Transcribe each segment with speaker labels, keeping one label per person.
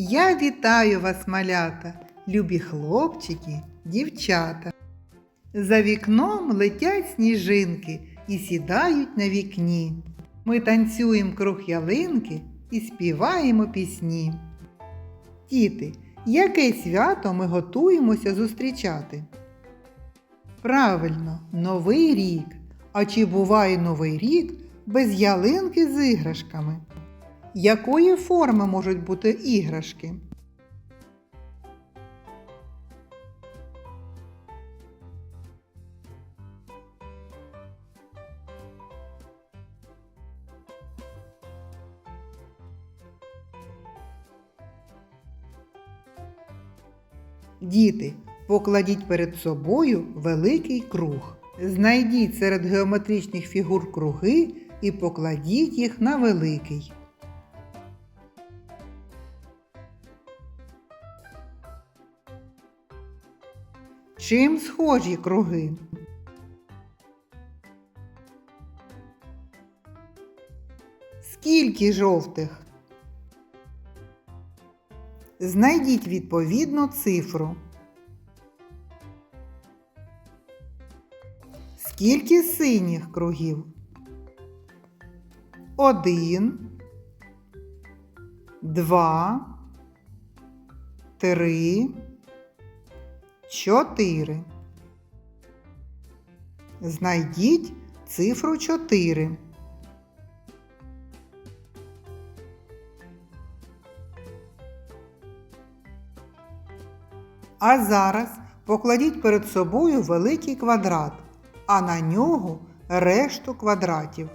Speaker 1: Я вітаю вас, малята, любі хлопчики, дівчата. За вікном летять сніжинки і сідають на вікні. Ми танцюємо круг ялинки і співаємо пісні. Діти, яке свято ми готуємося зустрічати? Правильно, Новий рік. А чи буває Новий рік без ялинки з іграшками? Якої форми можуть бути іграшки? Діти, покладіть перед собою великий круг. Знайдіть серед геометричних фігур круги і покладіть їх на великий. Чим схожі круги? Скільки жовтих? Знайдіть відповідну цифру. Скільки синіх кругів? Один, два, три, чотири. Знайдіть цифру чотири. А зараз покладіть перед собою великий квадрат, а на нього решту квадратів.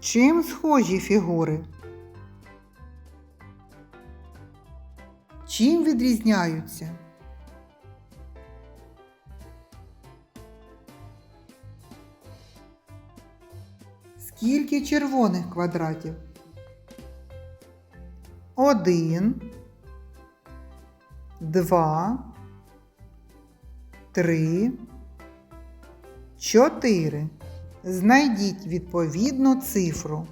Speaker 1: Чим схожі фігури? Чим відрізняються? Скільки червоних квадратів? Один, два, три, чотири. Знайдіть відповідну цифру.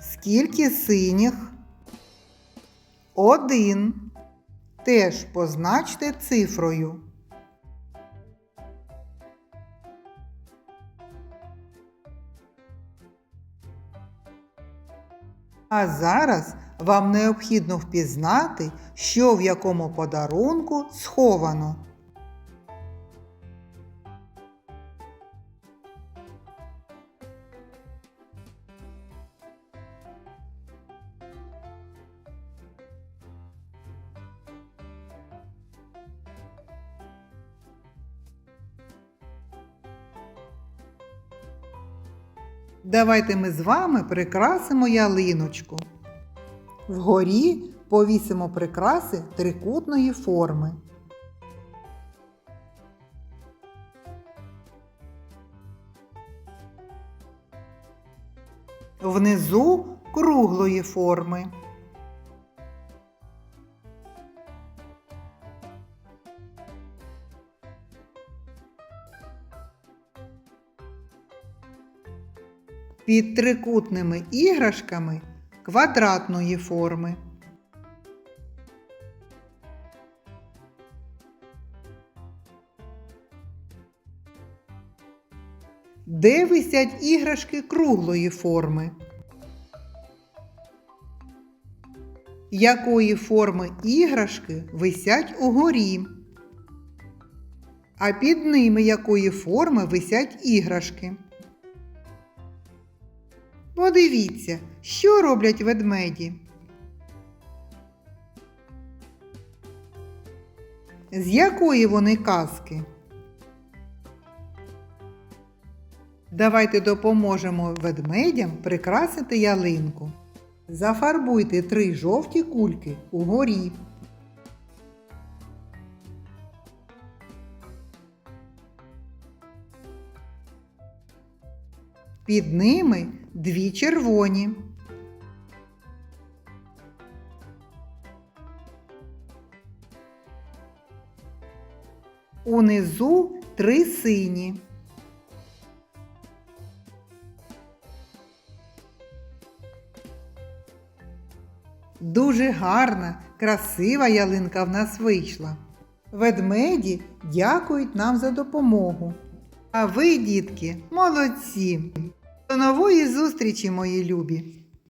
Speaker 1: Скільки синіх? Один. Теж позначте цифрою. А зараз вам необхідно впізнати, що в якому подарунку сховано. Давайте ми з вами прикрасимо ялиночку. Вгорі повісимо прикраси трикутної форми. Внизу круглої форми. Під трикутними іграшками квадратної форми. Де висять іграшки круглої форми? Якої форми іграшки висять угорі? А під ними якої форми висять іграшки? Подивіться, що роблять ведмеді. З якої вони казки? Давайте допоможемо ведмедям прикрасити ялинку. Зафарбуйте три жовті кульки угорі. Під ними дві червоні. Унизу три сині. Дуже гарна, красива ялинка в нас вийшла. Ведмеді дякують нам за допомогу. А ви, дітки, молодці! До нової зустрічі, мої любі!